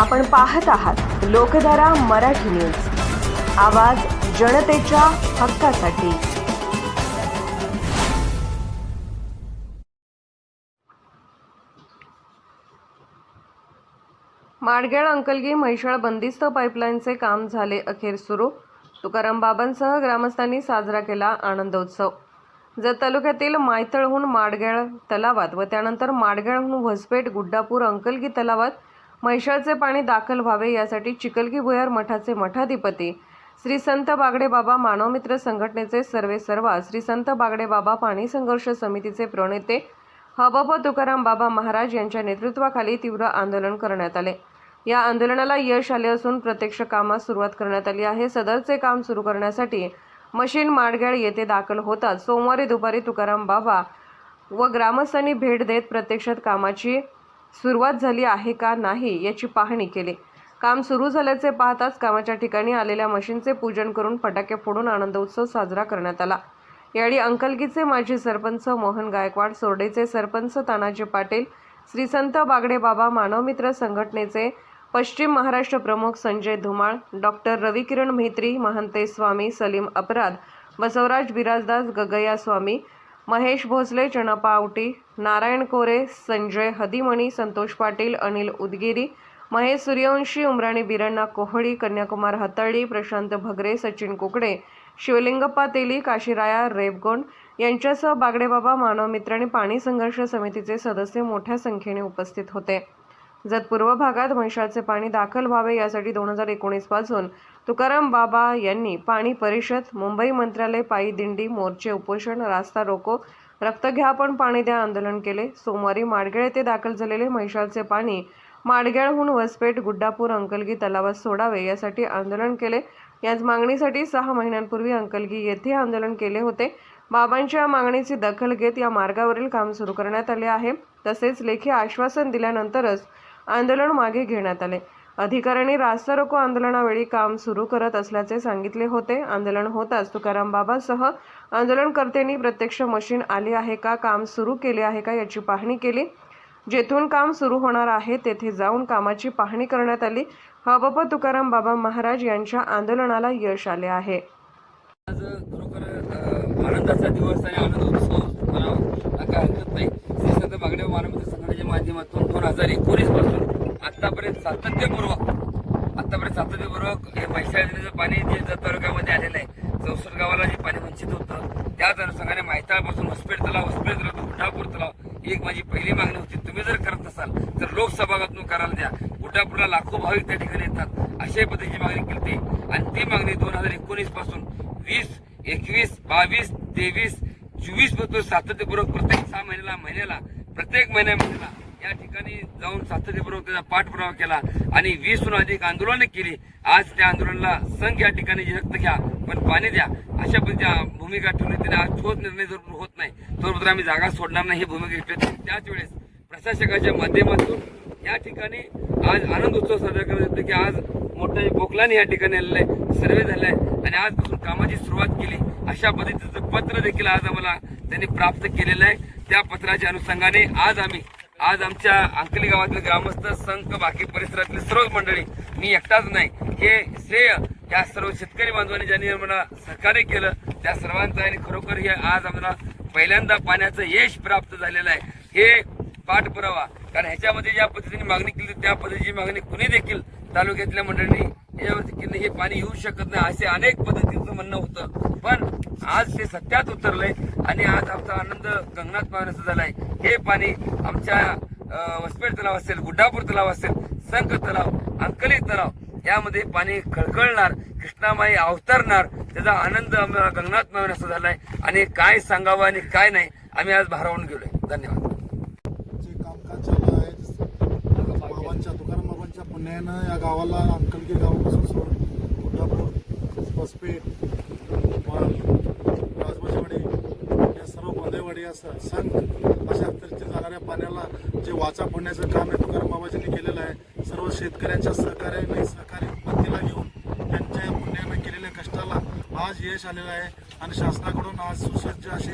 आपण पाहत आहात लोकधारा मराठी न्यूज. आवाज जनतेच्या हक्कासाठी. माडगेळ अंकलगी म्हैसाळ बंदिस्त पाईपलाईनचे काम झाले अखेर सुरू. तुकाराम बाबांसह ग्रामस्थांनी साजरा केला आनंदोत्सव. जत तालुक्यातील मायतळहून माडगेळ तलावात व त्यानंतर माडगेळहून व्हसपेट गुड्डापूर अंकलगी तलावात म्हैशाळचे पाणी दाखल व्हावे यासाठी चिकलगी भुयार मठाचे मठाधिपती श्री संत बागडे बाबा मानवमित्र संघटनेचे सर्वे सर्वा श्री संत बागडे बाबा पाणी संघर्ष समितीचे प्रणेते हबप तुकाराम बाबा महाराज यांच्या नेतृत्वाखाली तीव्र आंदोलन करण्यात आले. या आंदोलनाला यश आले असून प्रत्यक्ष कामास सुरुवात करण्यात आली आहे. सदरचे काम सुरू करण्यासाठी मशीन माडगेळ येथे दाखल होतात सोमवारी दुपारी तुकाराम बाबा व ग्रामस्थांनी भेट देत प्रत्यक्षात कामाची सुरुवात झाली आहे का नाही याची पाहणी केली. काम सुरू झाल्याचे पाहताच कामाच्या ठिकाणी आलेल्या मशीनचे पूजन करून फटाके फोडून आनंदोत्सव साजरा करण्यात आला. यावेळी अंकलगीचे माजी सरपंच मोहन गायकवाड सोरडेचे सरपंच तानाजी पाटील श्री संत बागडे बाबा मानवमित्र संघटनेचे पश्चिम महाराष्ट्र प्रमुख संजय धुमाळ डॉक्टर रविकिरण म्हेत्री महंते स्वामी सलीम अपराध बसवराज बिराजदास गगया स्वामी महेश भोसले चणपावटी नारायण कोरे संजय हदिमणी संतोष पाटील अनिल उदगिरी महेश सूर्यवंशी उमराणी बिरण्णा कोहळी कन्याकुमार हतळी प्रशांत भगरे सचिन कुकडे शिवलिंगप्पा तेली काशीराया रेबगोंड यांच्यासह बागडेबाबा मानवमित्र आणि पाणी संघर्ष समितीचे सदस्य मोठ्या संख्येने उपस्थित होते. जत पूर्व भागात म्हैसाळचे पाणी दाखल व्हावे यासाठी दोन हजार एकोणीसपासून तुकाराम बाबा यांनी पाणी परिषद मुंबई मंत्रालय पायी दिंडी मोर्चे उपोषण रास्ता रोको रक्त घ्या पण पाणी द्या आंदोलन केले. सोमवारी माडगेळ येथे दाखल झालेले म्हैशालचे पाणी माडगेळहून वसपेट गुड्डापूर अंकलगी तलावात सोडावे यासाठी आंदोलन केले. याच मागणीसाठी सहा महिन्यांपूर्वी अंकलगी येथे आंदोलन केले होते. बाबांच्या मागणीची दखल घेत या मार्गावरील काम सुरू करण्यात आले आहे. तसेच लेखी आश्वासन दिल्यानंतरच आंदोलन मागे घेण्यात आले. अधिकाऱ्यांनी रास्ता रोको आंदोलनावेळी काम सुरू करत असल्याचे सांगितले होते. आंदोलन होताच तुकाराम बाबासह आंदोलनकर्त्यांनी प्रत्यक्ष मशीन आली आहे का काम सुरू केले आहे का याची पाहणी केली. जेथून काम सुरू होणार आहे तेथे जाऊन कामाची पाहणी करण्यात आली. हबप तुकाराम बाबा महाराज यांच्या आंदोलनाला यश आले आहे. आज खरोखर आनंदाचा दिवस आणि आनंद उत्सव म्हणावा काय हरकत नाही. संत संघटनेच्या माध्यमातून दोन हजार एकोणीसपासून आतापर्यंत सातत्यपूर्वक आतापर्यंत सातत्यपूर्वक हे म्हैसाळ नदीचं पाणी जे जत तालुक्यामध्ये आलेलं आहे चौसष्ट गावाला जे पाणी वंचित होतं त्याच अनुषंगाने माहितापासून हॉस्पिटल तलाव हॉस्पिटल तलाव गुड्डापूर तलाव ही एक माझी पहिली मागणी होती. तुम्ही जर करत असाल तर लोकसभागातून करायला द्या. गुड्डापूरला लाखो भाविक त्या ठिकाणी येतात. अशाही पद्धतीची मागणी केली आणि ती मागणी दोन हजार एकोणीसपासून वीस एकवीस बावीस तेवीस चोवीसपासून सातत्यपूर्वक प्रत्येक सहा महिन्याला महिन्याला प्रत्येक महिन्या महिन्याला या ठिकाणी जाऊन सातत्यपूर्वक त्याचा पाठपुरावा केला आणि वीसहून अधिक आंदोलने केली. आज त्या आंदोलनाला संघ या ठिकाणी जे रक्त घ्या पण पाणी द्या. अशा पद्धतीच्या भूमिका ठेवली त्याने. आज ठोस निर्णय जर होत नाही तोपर्यंत आम्ही जागा सोडणार नाही ही भूमिका घेतली त्याच वेळेस प्रशासकाच्या माध्यमातून या ठिकाणी आज आनंद उत्सव साजरा करण्यात येतो की आज मोठ्या बोकलाने या ठिकाणी आलेलं आहे सर्वे झाले आहे आणि आजपासून कामाची सुरुवात केली. अशा पद्धतीचं पत्र देखील आज आम्हाला त्यांनी प्राप्त केलेलं आहे. त्या पत्राच्या अनुषंगाने आज आम्ही आज आमच्या अंकली गावातील ग्रामस्थ संघ बाकी परिसरातले सर्व मंडळी मी एकटाच नाही. हे श्रेय या सर्व शेतकरी बांधवांनी ज्यांनी आम्हाला सहकार्य केलं त्या सर्वांचं आणि खरोखर हे आज आम्हाला पहिल्यांदा पाण्याचं यश प्राप्त झालेलं आहे. हे पाठपुरावा कारण ह्याच्यामध्ये ज्या पद्धतीने मागणी केली त्या पद्धतीची मागणी कुणी देखील तालुक्यातल्या मंडळींनी याच्यावरती हे पाणी येऊ शकत नाही असे अनेक पद्धतीचं म्हणणं होतं. आज ते सत्यात उतरलंय आणि आज आमचा आनंद गंगनाथ पाहण्याचा झालाय. हे पाणी आमच्या वसपेट तलाव असेल गुड्डापूर तलाव असेल संख तलाव अंकली तलाव यामध्ये पाणी खळखळणार कृष्णामाई अवतरणार त्याचा आनंद आम्हाला गंगनाथ पाहण्याचा झालाय. आणि काय सांगावं आणि काय नाही आम्ही आज भारावून गेलोय. धन्यवाद. जे कामकाज चालू आहे बाबांच्या तुकाराम बाबांच्या पुण्यानं या गावाला अंकलगी गावापासून सोडून गुड्डापूर बसपेठ मान राजबाजीवाडी या सर्व गोंदेवाडी असं अशा तऱ्हेचे जाणाऱ्या पाण्याला जे वाचा फोडण्याचं काम आहे तुकाराम बाबाजींनी केलेलं आहे. सर्व शेतकऱ्यांच्या सहकार्याने सहकारी उत्पत्तीला घेऊन त्यांच्या या पुण्यानं केलेल्या कष्टाला आज यश आलेलं आहे. आणि शासनाकडून आज सुसज्ज अशी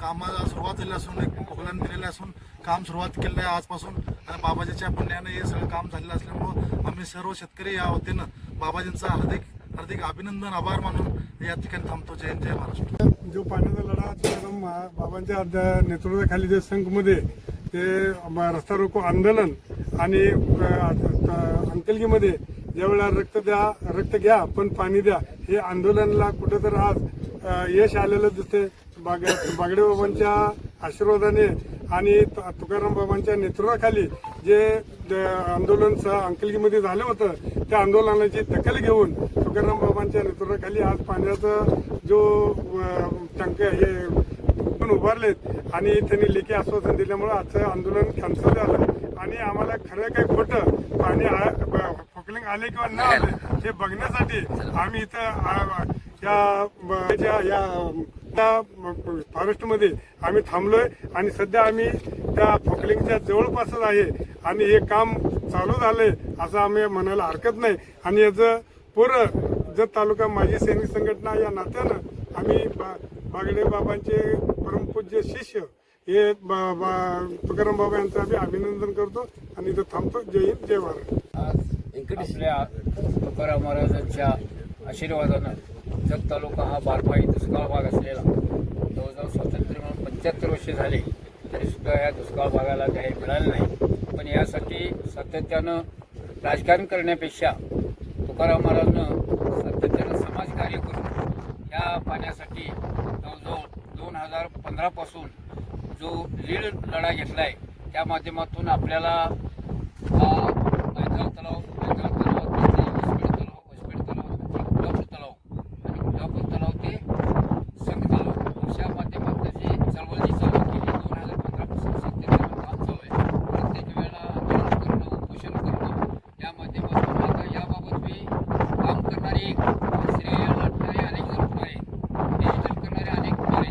कामाला सुरुवात झाली असून एक पोकलन दिलेलं असून काम सुरुवात केलेलं आहे आजपासून. आणि बाबाजीच्या पुण्यानं हे सगळं काम झालेलं असल्यामुळं आम्ही सर्व शेतकरी या वतीनं बाबाजींचा हार्दिक हार्दिक अभिनंदन आभार मानून या ठिकाणी थांबतो. जय जय महाराष्ट्र. जो पाण्याचा लढा बाबांच्या नेतृत्वाखाली जे संघमध्ये ते रस्ता रोको आंदोलन आणि अंकलगीमध्ये ज्यावेळेला रक्त द्या रक्त घ्या पण पाणी द्या हे आंदोलनाला कुठेतरी आज यश आलेलं दिसते बाग बागडे बाबांच्या आशीर्वादाने आणि तुकाराम बाबांच्या नेतृत्वाखाली जे द- आंदोलन अंकलगीमध्ये झालं होतं त्या आंदोलनाची दखल घेऊन तुकाराम बाबांच्या नेतृत्वाखाली आज पाण्याचा जो टंक हे पण उभारलेत. आणि त्यांनी लेखी आश्वासन दिल्यामुळे आजचं आंदोलन कॅन्सल झालं. आणि आम्हाला खरं काही खोटं पाणी फुकलिंग आले किंवा न आले हे बघण्यासाठी आम्ही इथं या या त्या फॉरेस्टमध्ये आम्ही थांबलोय. आणि सध्या आम्ही त्या फोकलिंगच्या जवळपासच आहे. आणि हे काम चालू झालंय असं आम्ही म्हणायला हरकत नाही. आणि याचं पूर्ण जत तालुका माजी सैनिक संघटना या नात्यानं आम्ही बा- बागडे बाबांचे परमपूज्य शिष्य हे बा- बा- तुकाराम बाबा यांचं आम्ही अभिनंदन करतो आणि इथं थांबतो. जय हिंद जय भारत. आज आपल्या तुकाराम महाराजांच्या आशीर्वादानं जत तालुका हा बारमाही दुष्काळ भाग असलेला जवळजवळ स्वातंत्र्य म्हणून पंच्याहत्तर वर्ष झाले तरी सुद्धा या दुष्काळ भागाला काही मिळालं नाही. पण यासाठी सातत्यानं राजकारण करण्यापेक्षा तुकाराम महाराजनं सातत्यानं समाजकार्य करून या पाण्यासाठी जवळजवळ दोन हजार पंधरापासून जो लीड लढा घेतला आहे त्या माध्यमातून आपल्याला हा तलाव मैदान तलाव ते विस्पेड तलाव विस्पेड तलाव ते गुलापूर तलाव आणि गुलापूर तलाव ते संघ तलाव अशा माध्यमातून जी चळवळ जी चालू केली दोन हजार पंधरापासून सातत्यानं काम चालू आहे प्रत्येक वेळेला आंदोलन करणं उपोषण करणं या माध्यमातून आता याबाबत मी काम करणारे एक श्रेय लाटणारे अनेक जण पुढे आहेत डिजिटल करणारे अनेक पुढे